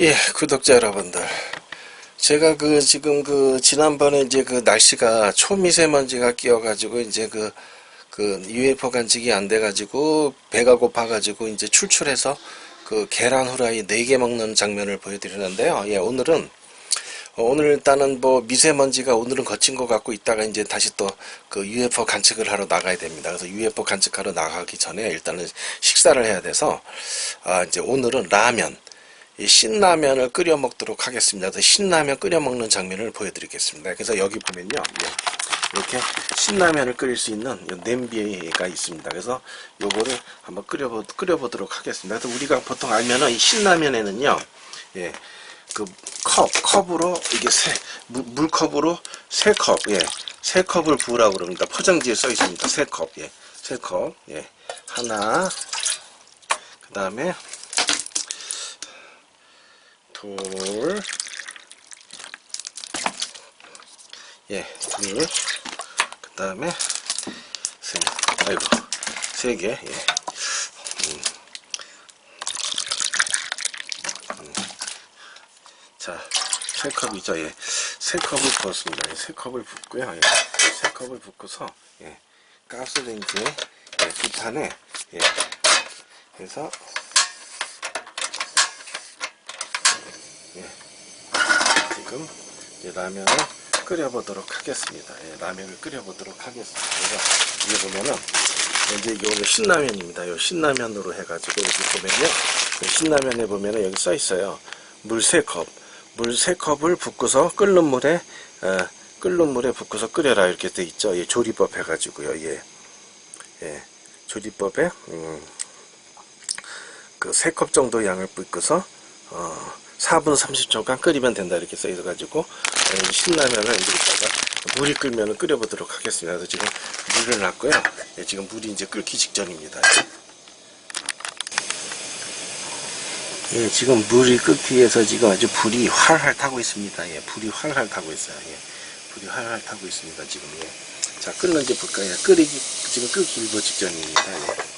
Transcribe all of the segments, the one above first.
예, 구독자 여러분들. 제가 그 지금 그 지난번에 이제 그 날씨가 초미세먼지가 끼어가지고 이제 그, 그 UFO 관측이 안 돼가지고 배가 고파가지고 이제 출출해서 그 계란 후라이 4개 먹는 장면을 보여드리는데요. 예, 오늘은 어, 오늘 일단은 뭐 미세먼지가 오늘은 거친 것 같고 이따가 이제 다시 또 그 UFO 관측을 하러 나가야 됩니다. 그래서 UFO 관측하러 나가기 전에 일단은 식사를 해야 돼서 아 이제 오늘은 라면 이 신라면을 끓여 먹도록 하겠습니다. 신라면 끓여 먹는 장면을 보여드리겠습니다. 그래서 여기 보면요. 예, 이렇게 신라면을 끓일 수 있는 요 냄비가 있습니다. 그래서 요거를 한번 끓여보, 끓여보도록 하겠습니다. 그래서 우리가 보통 알면은 이 신라면에는요. 예, 그 컵, 컵으로 이게 세, 물, 물컵으로 세 컵, 예, 세 컵을 부으라고 그럽니다. 포장지에 써 있습니다. 세 컵, 예, 세 컵, 예, 하나, 그 다음에 둘, 예, 둘, 그 다음에 세, 아이고, 세 개, 예. 음. 음. 자, 세 컵이죠, 예. 세 컵을 부었습니다. 예, 세 컵을 붓고요, 예. 세 컵을 붓고서, 예. 가스레인지에, 예, 두 판에, 예. 그래 서, 지금 라면을 끓여보도록 하겠습니다. 예, 라면을 끓여보도록 하겠습니다. 그래서 이게 보면은 이제 이거 신라면입니다. 요 신라면으로 해가지고 여기 보면요, 요 신라면에 보면은 여기 써 있어요. 물세 컵, 물세 컵을 붓고서 끓는 물에 어, 끓는 물에 붓고서 끓여라 이렇게 돼 있죠. 예, 조리법 해가지고요. 예, 예, 조리법에 음, 그세컵 정도 양을 붓고서 어, 4분 30초간 끓이면 된다 이렇게 써 있어 가지고 어, 신라면을 이제 이따가 물이 끓면 끓여 보도록 하겠습니다. 그래서 지금 물을 놨고요. 예, 지금 물이 이제 끓기 직전입니다. 예, 지금 물이 끓기 위해서 지금 아주 불이 활활 타고 있습니다. 예, 불이 활활 타고 있어요. 예, 불이 활활 타고 있습니다. 지금 예. 자, 끓는지 볼까요? 끓이기 지금 끓기 일보 직전입니다. 예.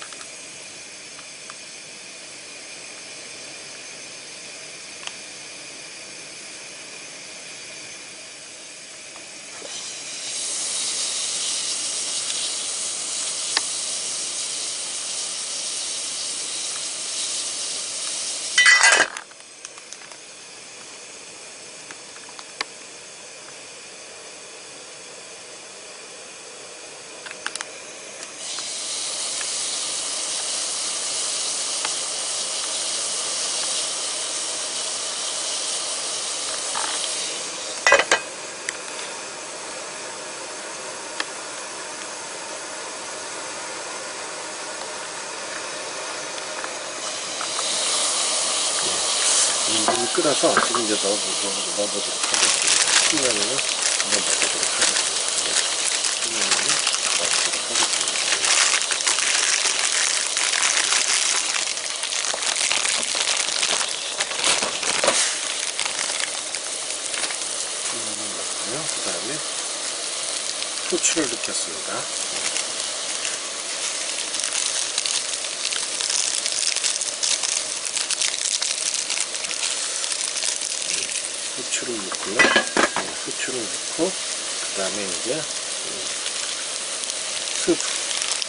이 끓어서 지금 이제 넣어, 넣어, 넣어보도록 하겠습니다. 신라면을 한번 넣어보도록 하겠습니다. 신라면을 넣어보도록 하겠습니다. 신라면 넣고요. 그 다음에 후추를 넣겠습니다. 후추를 넣고요. 네, 후추를 넣고 그 다음에 이제 음, 스프,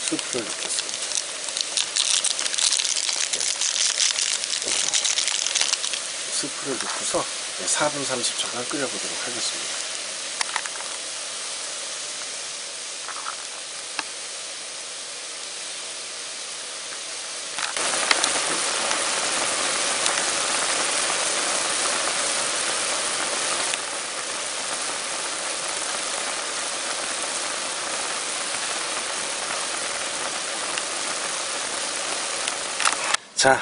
스프를 넣겠습니다. 네. 스프를 넣고서 4분 30초간 끓여보도록 하겠습니다. 자,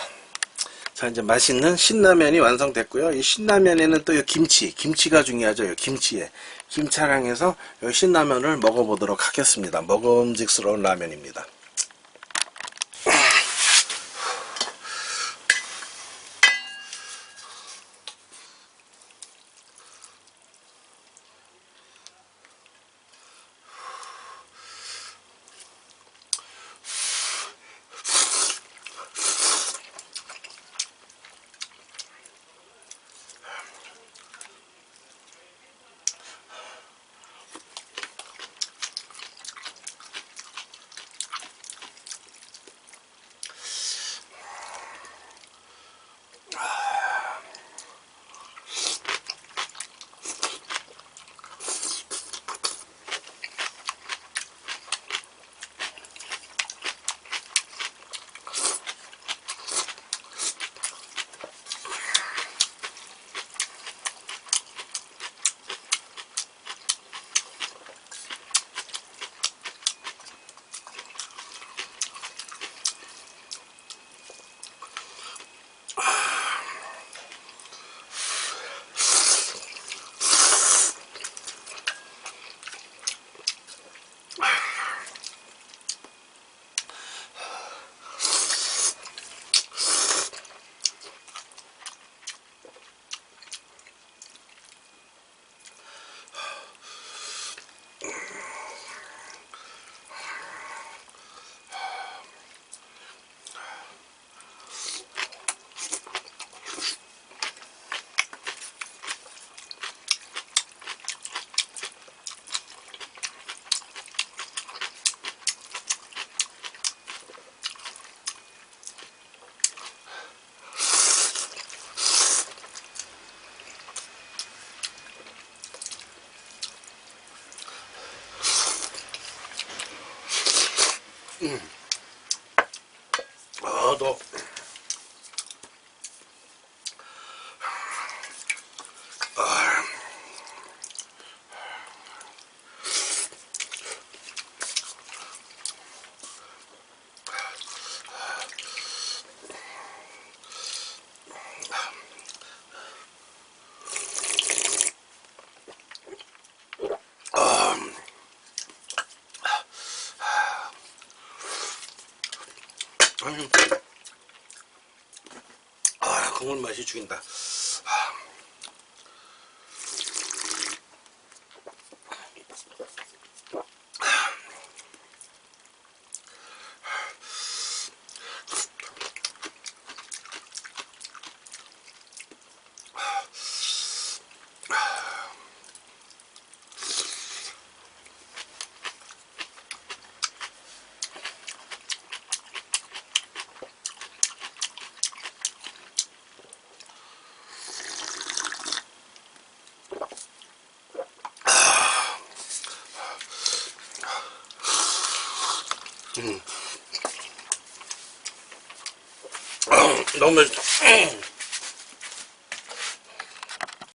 자 이제 맛있는 신라면이 완성됐고요. 이 신라면에는 또 이 김치, 김치가 중요하죠. 이 김치에 김차랑 해서 이 신라면을 먹어보도록 하겠습니다. 먹음직스러운 라면입니다. 아, 너. 아니, 아, 국물 맛이 죽인다. 너무 맛있다.